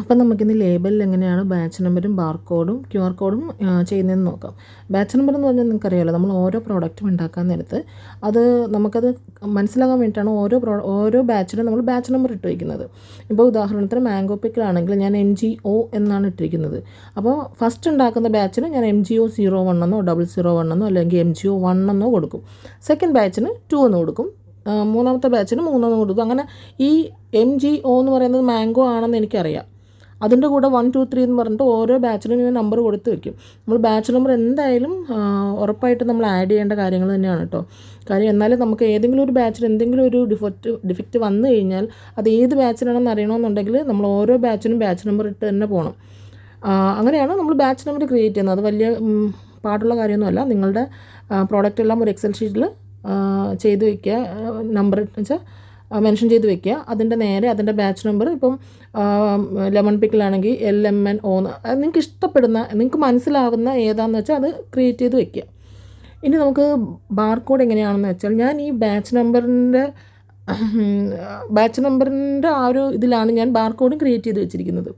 അപ്പം നമുക്കിന്ന് ലേബലിൽ എങ്ങനെയാണ് ബാച്ച് നമ്പറും ബാർകോഡും ക്യു ആർ കോഡും ചെയ്യുന്നതെന്ന് നോക്കാം. ബാച്ച് നമ്പർ എന്ന് പറഞ്ഞാൽ നിങ്ങൾക്കറിയാമല്ലോ നമ്മൾ ഓരോ പ്രോഡക്റ്റും ഉണ്ടാക്കാൻ നേരത്ത് അത് നമുക്കത് മനസ്സിലാക്കാൻ വേണ്ടിയിട്ടാണ് ഓരോ പ്രോ ഓരോ ബാച്ചിലും നമ്മൾ ബാച്ച് നമ്പർ ഇട്ട് വയ്ക്കുന്നത്. ഇപ്പോൾ ഉദാഹരണത്തിന് മാംഗോ പിക്കിലാണെങ്കിൽ ഞാൻ എം ജി ഒ എന്നാണ് ഇട്ടിരിക്കുന്നത്. അപ്പോൾ ഫസ്റ്റ് ഉണ്ടാക്കുന്ന ബാച്ചിന് ഞാൻ M G O zero one എന്നോ ഡബിൾ സീറോ വൺ എന്നോ അല്ലെങ്കിൽ എം ജി ഒ വൺ എന്നോ കൊടുക്കും. സെക്കൻഡ് ബാച്ചിന് ടു എന്ന് കൊടുക്കും. മൂന്നാമത്തെ ബാച്ചിന് മൂന്നെന്ന് കൊടുക്കും. അങ്ങനെ ഈ എം ജി ഒ എന്ന് പറയുന്നത് മാംഗോ ആണെന്ന് എനിക്കറിയാം. അതിന്റെ കൂടെ വൺ ടു ത്രീ എന്ന് പറഞ്ഞിട്ട് ഓരോ ബാച്ചിലും ഇങ്ങനെ നമ്പർ കൊടുത്ത് വെക്കും. നമ്മൾ ബാച്ച് നമ്പർ എന്തായാലും ഉറപ്പായിട്ട് നമ്മൾ ആഡ് ചെയ്യേണ്ട കാര്യങ്ങൾ തന്നെയാണ് കേട്ടോ കാര്യം എന്നാലും നമുക്ക് ഏതെങ്കിലും ഒരു ബാച്ചിൽ എന്തെങ്കിലും ഒരു ഡിഫക്റ്റ് ഡിഫക്റ്റ് വന്നു കഴിഞ്ഞാൽ അത് ഏത് ബാച്ചിലാണെന്ന് അറിയണമെന്നുണ്ടെങ്കിൽ നമ്മൾ ഓരോ ബാച്ചിനും ബാച്ച് നമ്പർ ഇട്ട് തന്നെ പോകണം അങ്ങനെയാണ് നമ്മൾ ബാച്ച് നമ്പർ ക്രിയേറ്റ് ചെയ്യുന്നത്. അത് വലിയ പാടുള്ള കാര്യമൊന്നുമല്ല. നിങ്ങളുടെ പ്രോഡക്റ്റ് എല്ലാം ഒരു എക്സൽ ഷീറ്റിൽ ചെയ്തു വയ്ക്കുക നമ്പർ വെച്ചാൽ മെൻഷൻ ചെയ്ത് വെക്കുക. അതിന്റെ നേരെ അതിന്റെ ബാച്ച് നമ്പർ ഇപ്പം ലെമൺ പിക്കിലാണെങ്കിൽ എൽ എം എൻ ഒ നിങ്ങൾക്ക് ഇഷ്ടപ്പെടുന്ന നിങ്ങൾക്ക് മനസ്സിലാവുന്ന ഏതാണെന്ന് വെച്ചാൽ അത് ക്രിയേറ്റ് ചെയ്ത് വെക്കുക. ഇനി നമുക്ക് ബാർകോഡ് എങ്ങനെയാണെന്ന് വെച്ചാൽ ഞാൻ ഈ ബാച്ച് നമ്പറിന്റെ ബാച്ച് നമ്പറിന്റെ ആ ഒരു ഇതിലാണ് ഞാൻ ബാർകോഡും ക്രിയേറ്റ് ചെയ്ത് വെച്ചിരിക്കുന്നത്.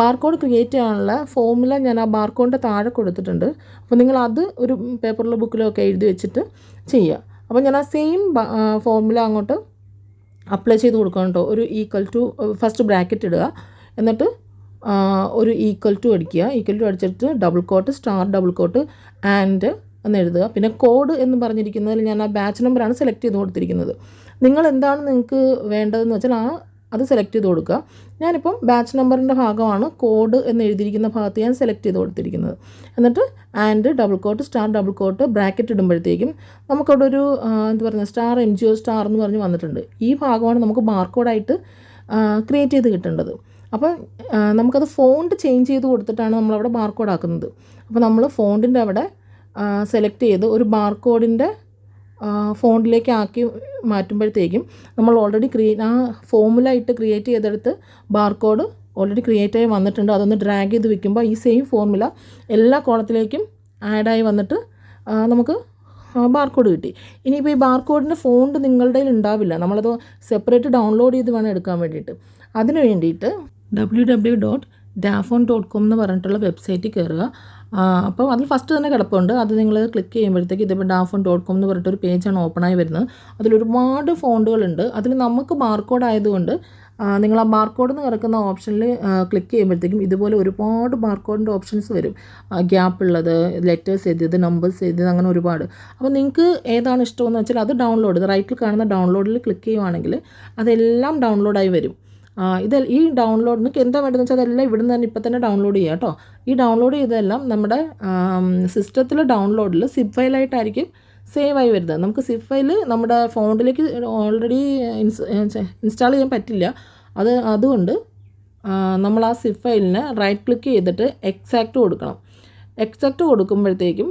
ബാർകോഡ് ക്രിയേറ്റ് ചെയ്യാനുള്ള ഫോമുല ഞാൻ ആ ബാർകോഡിന്റെ താഴെ കൊടുത്തിട്ടുണ്ട്. അപ്പോൾ നിങ്ങൾ അത് ഒരു പേപ്പറിലോ ബുക്കിലോ ഒക്കെ എഴുതി വെച്ചിട്ട് ചെയ്യുക. അപ്പോൾ ഞാൻ ആ സെയിം ഫോമുല അങ്ങോട്ട് അപ്ലൈ ചെയ്ത് കൊടുക്കണം കേട്ടോ ഒരു ഈക്വൽ ടു ഫസ്റ്റ് ബ്രാക്കറ്റ് ഇടുക. എന്നിട്ട് ഒരു ഈക്വൽ ടു അടിക്കുക. ഈക്വൽ ടു അടിച്ചിട്ട് double quote star double quote and എന്ന് എഴുതുക. പിന്നെ കോഡ് എന്ന് പറഞ്ഞിരിക്കുന്നതിൽ ഞാൻ ആ ബാച്ച് നമ്പറാണ് സെലക്ട് ചെയ്ത് കൊടുത്തിരിക്കുന്നത്. നിങ്ങൾ എന്താണ് നിങ്ങൾക്ക് വേണ്ടതെന്ന് വെച്ചാൽ ആ അത് സെലക്ട് ചെയ്ത് കൊടുക്കുക. ഞാനിപ്പം ബാച്ച് നമ്പറിന്റെ ഭാഗമാണ് കോഡ് എന്ന് എഴുതിയിരിക്കുന്ന ഭാഗത്ത് ഞാൻ സെലക്ട് ചെയ്ത് കൊടുത്തിരിക്കുന്നത്. എന്നിട്ട് and double quote star double quote bracket ഇടുമ്പോഴത്തേക്കും നമുക്കവിടെ ഒരു എന്താ പറയുക star M G O star എന്ന് പറഞ്ഞ് വന്നിട്ടുണ്ട്. ഈ ഭാഗമാണ് നമുക്ക് ബാർകോഡായിട്ട് ക്രിയേറ്റ് ചെയ്ത് കിട്ടേണ്ടത്. അപ്പോൾ ആ, നമുക്കത് ഫോണ്ട് ചേഞ്ച് ചെയ്ത് കൊടുത്തിട്ടാണ് നമ്മളവിടെ ബാർകോഡ് ആക്കുന്നത്. അപ്പോൾ നമ്മൾ ഫോണ്ടിന്റെ അവിടെ സെലക്ട് ചെയ്ത് ഒരു ബാർകോഡിന്റെ ഫോണ്ടിലേക്ക് ആക്കി മാറ്റുമ്പോഴത്തേക്കും നമ്മൾ ഓൾറെഡി ക്രിയേ ആ ഫോമുല ഇട്ട് ക്രിയേറ്റ് ചെയ്തെടുത്ത് ബാർകോഡ് ഓൾറെഡി ക്രിയേറ്റ് ആയി വന്നിട്ടുണ്ട്. അതൊന്ന് ഡ്രാഗ് ചെയ്ത് വെക്കുമ്പോൾ ഈ സെയിം ഫോർമുല എല്ലാ കോളത്തിലേക്കും ആഡായി വന്നിട്ട് നമുക്ക് ബാർകോഡ് കിട്ടി. ഇനിയിപ്പോൾ ഈ ബാർകോഡിന്റെ ഫോണ്ട് നിങ്ങളുടെ ഉണ്ടാവില്ല. നമ്മളത് സെപ്പറേറ്റ് ഡൗൺലോഡ് ചെയ്ത് വേണം എടുക്കാൻ വേണ്ടിയിട്ട്. അതിന് വേണ്ടിയിട്ട് W W dot Dafont dot com എന്ന് പറഞ്ഞിട്ടുള്ള വെബ്സൈറ്റിൽ കയറുക അപ്പോൾ അതിൽ ഫസ്റ്റ് തന്നെ കിടപ്പുണ്ട്. അത് നിങ്ങൾ ക്ലിക്ക് ചെയ്യുമ്പോഴത്തേക്ക് ഇതിപ്പോൾ ഡാഫോൺ ഡോട്ട് കോം എന്ന് പറഞ്ഞിട്ടൊരു പേജാണ് ഓപ്പണായി വരുന്നത്. അതിലൊരുപാട് ഫോണ്ടുകളുണ്ട് അതിൽ നമുക്ക് ബാർകോഡ് ആയതുകൊണ്ട് നിങ്ങൾ ആ ബാർകോഡ് എന്ന് കിടക്കുന്ന ഓപ്ഷനിൽ ക്ലിക്ക് ചെയ്യുമ്പോഴത്തേക്കും ഇതുപോലെ ഒരുപാട് ബാർകോഡിന്റെ ഓപ്ഷൻസ് വരും. ഗ്യാപ്പ് ഉള്ളത് ലെറ്റേഴ്സ് എഴുതിയത് നമ്പേഴ്സ് എഴുതിയത് അങ്ങനെ ഒരുപാട്. അപ്പോൾ നിങ്ങൾക്ക് ഏതാണ് ഇഷ്ടമെന്ന് വെച്ചാൽ അത് ഡൗൺലോഡ് റൈറ്റിൽ കാണുന്ന ഡൗൺലോഡിൽ ക്ലിക്ക് ചെയ്യുവാണെങ്കിൽ അതെല്ലാം ഡൗൺലോഡായി വരും. ഇത് ഈ ഡൗൺലോഡ് നിങ്ങൾക്ക് എന്താ വേണ്ടതെന്ന് വെച്ചാൽ അതെല്ലാം ഇവിടുന്ന് തന്നെ ഇപ്പം തന്നെ ഡൗൺലോഡ് ചെയ്യുക കേട്ടോ ഈ ഡൗൺലോഡ് ചെയ്തതെല്ലാം നമ്മുടെ സിസ്റ്റത്തിൽ ഡൗൺലോഡിൽ സിപ്പ് ഫയലായിട്ടായിരിക്കും സേവ് ആയി വരുന്നത്. നമുക്ക് സിപ്പ് ഫയൽ നമ്മുടെ ഫോണിലേക്ക് ഓൾറെഡി ഇൻസ്റ്റാൾ ചെയ്യാൻ പറ്റില്ല. അത് അതുകൊണ്ട് നമ്മൾ ആ സിപ്പ് ഫയലിന് റൈറ്റ് ക്ലിക്ക് ചെയ്തിട്ട് എക്സാക്റ്റ് കൊടുക്കണം. എക്സാക്റ്റ് കൊടുക്കുമ്പോഴത്തേക്കും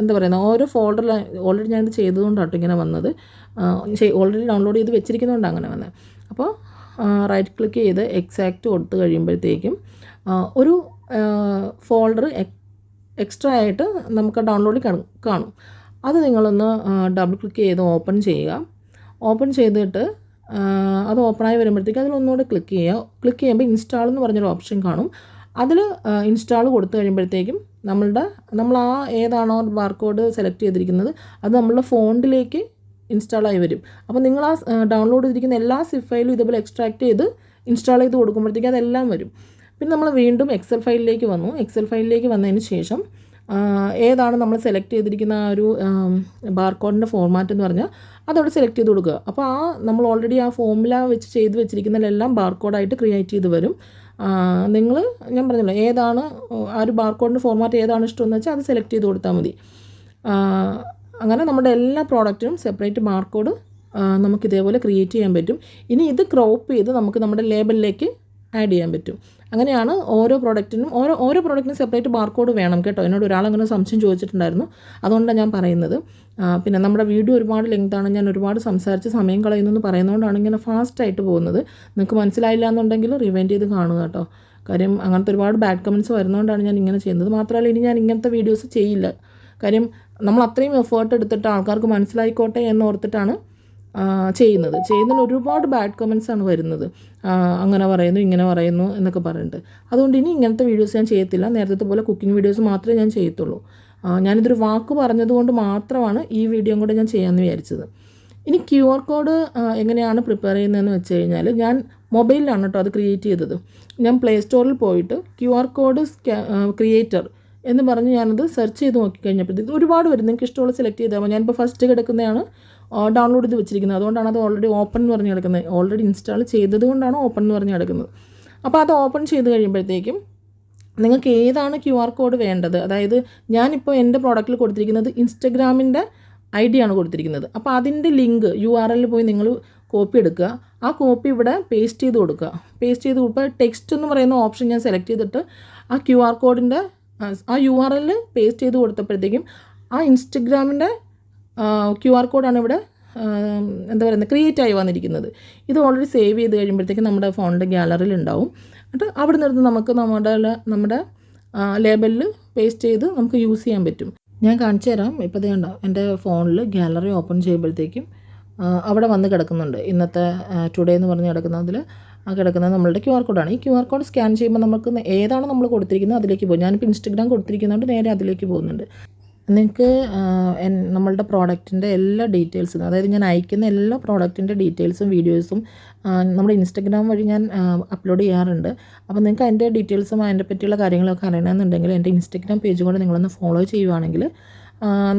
എന്താ പറയുന്നത് ഓരോ ഫോൾഡറിൽ ഓൾറെഡി ഞാനിത് ചെയ്തതുകൊണ്ടാട്ടോ ഇങ്ങനെ വന്നത്. ഓൾറെഡി ഡൗൺലോഡ് ചെയ്ത് വെച്ചിരിക്കുന്നതുകൊണ്ട് അങ്ങനെ വന്നത്. അപ്പോൾ റൈറ്റ് ക്ലിക്ക് ചെയ്ത് എക്സാക്റ്റ് കൊടുത്തു കഴിയുമ്പോഴത്തേക്കും ഒരു ഫോൾഡർ എക്സ്ട്രാ ആയിട്ട് നമുക്ക് ഡൗൺലോഡിൽ കാണും അത് നിങ്ങളൊന്ന് ഡബിൾ ക്ലിക്ക് ചെയ്ത് ഓപ്പൺ ചെയ്യുക. ഓപ്പൺ ചെയ്തിട്ട് അത് ഓപ്പണായി വരുമ്പോഴത്തേക്ക് അതിലൊന്നുകൂടെ ക്ലിക്ക് ചെയ്യുക. ക്ലിക്ക് ചെയ്യുമ്പോൾ ഇൻസ്റ്റാൾ എന്ന് പറഞ്ഞൊരു ഓപ്ഷൻ കാണും. അതിൽ ഇൻസ്റ്റാൾ കൊടുത്തു കഴിയുമ്പോഴത്തേക്കും നമ്മളുടെ നമ്മൾ ആ ഏതാണോ ബാർകോഡ് സെലക്ട് ചെയ്തിരിക്കുന്നത് അത് നമ്മളുടെ ഫോണിലേക്ക് ഇൻസ്റ്റാൾ ആയി വരും. അപ്പോൾ നിങ്ങൾ ആ ഡൗൺലോഡ് ചെയ്തിരിക്കുന്ന എല്ലാ സിഫ് ഫയലും ഇതുപോലെ എക്സ്ട്രാക്ട് ചെയ്ത് ഇൻസ്റ്റാൾ ചെയ്ത് കൊടുക്കുമ്പോഴത്തേക്കും അതെല്ലാം വരും. പിന്നെ നമ്മൾ വീണ്ടും എക്സൽ ഫയലിലേക്ക് വന്നു. എക്സൽ ഫയലിലേക്ക് വന്നതിന് ശേഷം ഏതാണ് നമ്മൾ സെലക്ട് ചെയ്തിരിക്കുന്ന ആ ഒരു ബാർകോഡിന്റെ ഫോർമാറ്റ് എന്ന് പറഞ്ഞാൽ അതവിടെ സെലക്ട് ചെയ്ത് കൊടുക്കുക. അപ്പോൾ ആ നമ്മൾ ഓൾറെഡി ആ ഫോമില വെച്ച് ചെയ്ത് വെച്ചിരിക്കുന്നതിലെല്ലാം ബാർകോഡായിട്ട് ക്രിയേറ്റ് ചെയ്ത് വരും. നിങ്ങൾ ഞാൻ പറഞ്ഞല്ലോ ഏതാണ് ആ ഒരു ബാർകോഡിന്റെ ഫോർമാറ്റ് ഏതാണ് ഇഷ്ടമെന്ന് വെച്ചാൽ അത് സെലക്ട് ചെയ്ത് കൊടുത്താൽ മതി. അങ്ങനെ നമ്മുടെ എല്ലാ പ്രോഡക്റ്റിനും സെപ്പറേറ്റ് ബാർകോഡ് നമുക്ക് ഇതേപോലെ ക്രിയേറ്റ് ചെയ്യാൻ പറ്റും. ഇനി ഇത് ക്രോപ്പ് ചെയ്ത് നമുക്ക് നമ്മുടെ ലേബലിലേക്ക് ആഡ് ചെയ്യാൻ പറ്റും. അങ്ങനെയാണ് ഓരോ പ്രോഡക്റ്റിനും ഓരോ ഓരോ പ്രോഡക്റ്റിനും സെപ്പറേറ്റ് ബാർകോഡ് വേണം കേട്ടോ. എന്നോട് ഒരാളങ്ങനെ സംശയം ചോദിച്ചിട്ടുണ്ടായിരുന്നു. അതുകൊണ്ടാണ് ഞാൻ പറയുന്നത്. പിന്നെ നമ്മുടെ വീഡിയോ ഒരുപാട് ലെങ്താണ് ഞാൻ ഒരുപാട് സംസാരിച്ച് സമയം കളയുന്നു പറയുന്നതുകൊണ്ടാണ് ഇങ്ങനെ ഫാസ്റ്റായിട്ട് പോകുന്നത്. നിങ്ങൾക്ക് മനസ്സിലായില്ല എന്നുണ്ടെങ്കിൽ റിവൈൻഡ് ചെയ്ത് കാണുക കേട്ടോ. കാര്യം അങ്ങനത്തെ ഒരുപാട് ബാഡ് കമന്റ്സ് വരുന്നതുകൊണ്ടാണ് ഞാൻ ഇങ്ങനെ ചെയ്യുന്നത്. മാത്രമല്ല ഇനി ഞാൻ ഇങ്ങനത്തെ വീഡിയോസ് ചെയ്യില്ല. കാര്യം നമ്മൾ അത്രയും എഫേർട്ട് എടുത്തിട്ട് ആൾക്കാർക്ക് മനസ്സിലായിക്കോട്ടെ എന്ന് ഓർത്തിട്ടാണ് ആ, ചെയ്യുന്നത്. ചെയ്യുന്നതിന് ഒരുപാട് ബാഡ് കമൻസ് ആണ് വരുന്നത്. അങ്ങനെ പറയുന്നു ഇങ്ങനെ പറയുന്നു എന്നൊക്കെ പറഞ്ഞിട്ട്. അതുകൊണ്ട് ഇനി ഇങ്ങനത്തെ വീഡിയോസ് ഞാൻ ചെയ്യത്തില്ല. നേരത്തെ പോലെ കുക്കിംഗ് വീഡിയോസ് മാത്രമേ ഞാൻ ചെയ്യത്തുള്ളൂ. ഞാനിതൊരു വാക്ക് പറഞ്ഞതുകൊണ്ട് മാത്രമാണ് ഈ വീഡിയോ കൂടെ ഞാൻ ചെയ്യാമെന്ന് വിചാരിച്ചത്. ഇനി ക്യു ആർ കോഡ് എങ്ങനെയാണ് പ്രിപ്പയർ ചെയ്യുന്നതെന്ന് വെച്ച് കഴിഞ്ഞാൽ ഞാൻ മൊബൈലിലാണ് കേട്ടോ അത് ക്രിയേറ്റ് ചെയ്തത്. ഞാൻ പ്ലേ സ്റ്റോറിൽ പോയിട്ട് ക്യു ആർ കോഡ് ക്രിയേറ്റർ എന്ന് പറഞ്ഞ് ഞാനത് സെർച്ച് ചെയ്ത് നോക്കിക്കഴിഞ്ഞപ്പോഴത്തേക്ക് ഒരുപാട് വരും നിങ്ങൾക്ക് ഇഷ്ടമുള്ള സെലക്ട് ചെയ്താൽ മതി. ഞാനിപ്പോൾ ഫസ്റ്റ് കിടക്കുന്നതാണ് ഡൗൺലോഡ് ചെയ്ത് വെച്ചിരിക്കുന്നത്. അതുകൊണ്ടാണ് അത് ഓൾറെഡി ഓപ്പൺ എന്ന് പറഞ്ഞ് കിടക്കുന്നത്. ഓൾറെഡി ഇൻസ്റ്റാൾ ചെയ്തത് കൊണ്ടാണ് ഓപ്പൺ എന്ന് പറഞ്ഞ് കിടക്കുന്നത്. അപ്പോൾ അത് ഓപ്പൺ ചെയ്ത് കഴിയുമ്പോഴത്തേക്കും നിങ്ങൾക്ക് ഏതാണ് ക്യു ആർ കോഡ് വേണ്ടത്? അതായത് ഞാനിപ്പോൾ എന്റെ പ്രോഡക്റ്റിൽ കൊടുത്തിരിക്കുന്നത് ഇൻസ്റ്റഗ്രാമിന്റെ ഐ ആണ് കൊടുത്തിരിക്കുന്നത്. അപ്പോൾ അതിന്റെ ലിങ്ക് യു ആർ എല്ലിൽ പോയി നിങ്ങൾ കോപ്പി എടുക്കുക. ആ കോപ്പി ഇവിടെ പേസ്റ്റ് ചെയ്ത് കൊടുക്കുക. പേസ്റ്റ് ചെയ്ത് കൊടുക്കുക. ടെക്സ്റ്റ് എന്ന് പറയുന്ന ഓപ്ഷൻ ഞാൻ സെലക്ട് ചെയ്തിട്ട് ആ ക്യു ആർ കോഡിന്റെ ആ യു ആർ എല്ലിൽ പേസ്റ്റ് ചെയ്ത് കൊടുത്തപ്പോഴത്തേക്കും ആ ഇൻസ്റ്റഗ്രാമിന്റെ ക്യു ആർ കോഡാണ് ഇവിടെ എന്താ പറയുന്നത് ക്രിയേറ്റ് ആയി വന്നിരിക്കുന്നത്. ഇത് ഓൾറെഡി സേവ് ചെയ്ത് കഴിയുമ്പോഴത്തേക്കും നമ്മുടെ ഫോണിന്റെ ഗ്യാലറിയിൽ ഉണ്ടാവും. എന്നിട്ട് അവിടെ നിന്ന് നമുക്ക് നമ്മുടെ നമ്മുടെ ലേബലിൽ പേസ്റ്റ് ചെയ്ത് നമുക്ക് യൂസ് ചെയ്യാൻ പറ്റും. ഞാൻ കാണിച്ചു തരാം. ഇപ്പോൾ ഇത് കണ്ടോ എന്റെ ഫോണിൽ ഗ്യാലറി ഓപ്പൺ ചെയ്യുമ്പോഴത്തേക്കും അവിടെ വന്ന് കിടക്കുന്നുണ്ട്. ഇന്നത്തെ ടുഡേ എന്ന് പറഞ്ഞ് കിടക്കുന്നതിൽ ആ കിടക്കുന്നത് നമ്മളുടെ ക്യു ആർ കോഡാണ് ഈ ക്യു ആർ കോഡ് സ്കാൻ ചെയ്യുമ്പോൾ നമുക്ക് ഏതാണ് നമ്മൾ കൊടുത്തിരിക്കുന്നത് അതിലേക്ക് പോകും. ഞാനിപ്പോൾ ഇൻസ്റ്റഗ്രാം കൊടുത്തിരിക്കുന്നതുകൊണ്ട് നേരെ അതിലേക്ക് പോകുന്നുണ്ട്. നിങ്ങൾക്ക് നമ്മളുടെ പ്രോഡക്റ്റിന്റെ എല്ലാ ഡീറ്റെയിൽസും അതായത് ഞാൻ അയക്കുന്ന എല്ലാ പ്രോഡക്റ്റിന്റെ ഡീറ്റെയിൽസും വീഡിയോസും നമ്മുടെ ഇൻസ്റ്റഗ്രാം വഴി ഞാൻ അപ്ലോഡ് ചെയ്യാറുണ്ട്. അപ്പോൾ നിങ്ങൾക്ക് അതിന്റെ ഡീറ്റെയിൽസും അതിന്റെ പറ്റിയുള്ള കാര്യങ്ങളൊക്കെ അറിയണമെന്നുണ്ടെങ്കിൽ എന്റെ ഇൻസ്റ്റഗ്രാം പേജ് കൊണ്ട് നിങ്ങളൊന്ന് ഫോളോ ചെയ്യുവാണെങ്കിൽ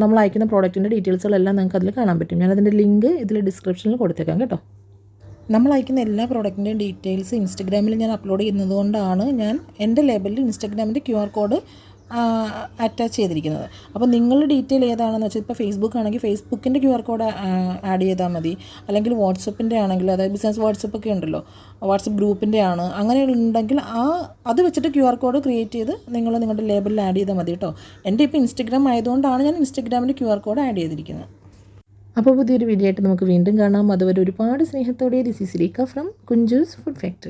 നമ്മൾ അയക്കുന്ന പ്രോഡക്റ്റിന്റെ ഡീറ്റെയിൽസുകളെല്ലാം നിങ്ങൾക്ക് അതിൽ കാണാൻ പറ്റും. ഞാനതിന്റെ ലിങ്ക് ഇതിൽ ഡിസ്ക്രിപ്ഷനിൽ കൊടുത്തേക്കാം കേട്ടോ. നമ്മൾ അയക്കുന്ന എല്ലാ പ്രോഡക്റ്റിന്റെയും ഡീറ്റെയിൽസ് ഇൻസ്റ്റഗ്രാമിൽ ഞാൻ അപ്ലോഡ് ചെയ്യുന്നത് കൊണ്ടാണ് ഞാൻ എന്റെ ലേബലിൽ ഇൻസ്റ്റഗ്രാമിന്റെ ക്യു ആർ കോഡ് അറ്റാച്ച് ചെയ്തിരിക്കുന്നത്. അപ്പോൾ നിങ്ങളുടെ ഡീറ്റെയിൽ ഏതാണെന്ന് വെച്ചാൽ ഇപ്പോൾ ഫേസ്ബുക്ക് ആണെങ്കിൽ ഫേസ്ബുക്കിന്റെ ക്യു ആർ കോഡ് ആഡ് ചെയ്താൽ മതി. അല്ലെങ്കിൽ വാട്സപ്പിന്റെ ആണെങ്കിൽ അതായത് ബിസിനസ് വാട്സപ്പ് ഒക്കെ ഉണ്ടല്ലോ വാട്സപ്പ് ഗ്രൂപ്പിന്റെ ആണ്. അങ്ങനെ ഉണ്ടെങ്കിൽ ആ അത് വെച്ചിട്ട് ക്യു ആർ കോഡ് ക്രിയേറ്റ് ചെയ്ത് നിങ്ങൾ നിങ്ങളുടെ ലേബലിൽ ആഡ് ചെയ്താൽ മതി കേട്ടോ. എന്റെ ഇപ്പോൾ ഇൻസ്റ്റഗ്രാം ആയതുകൊണ്ടാണ് ഞാൻ ഇൻസ്റ്റഗ്രാമിന്റെ ക്യു ആർ കോഡ് ആഡ് ചെയ്തിരിക്കുന്നത്. അപ്പോൾ പുതിയൊരു വീഡിയോ ആയിട്ട് നമുക്ക് വീണ്ടും കാണാം. അതുവരെ ഒരുപാട് സ്നേഹത്തോടെ this is Leeka from Kunjoos food factory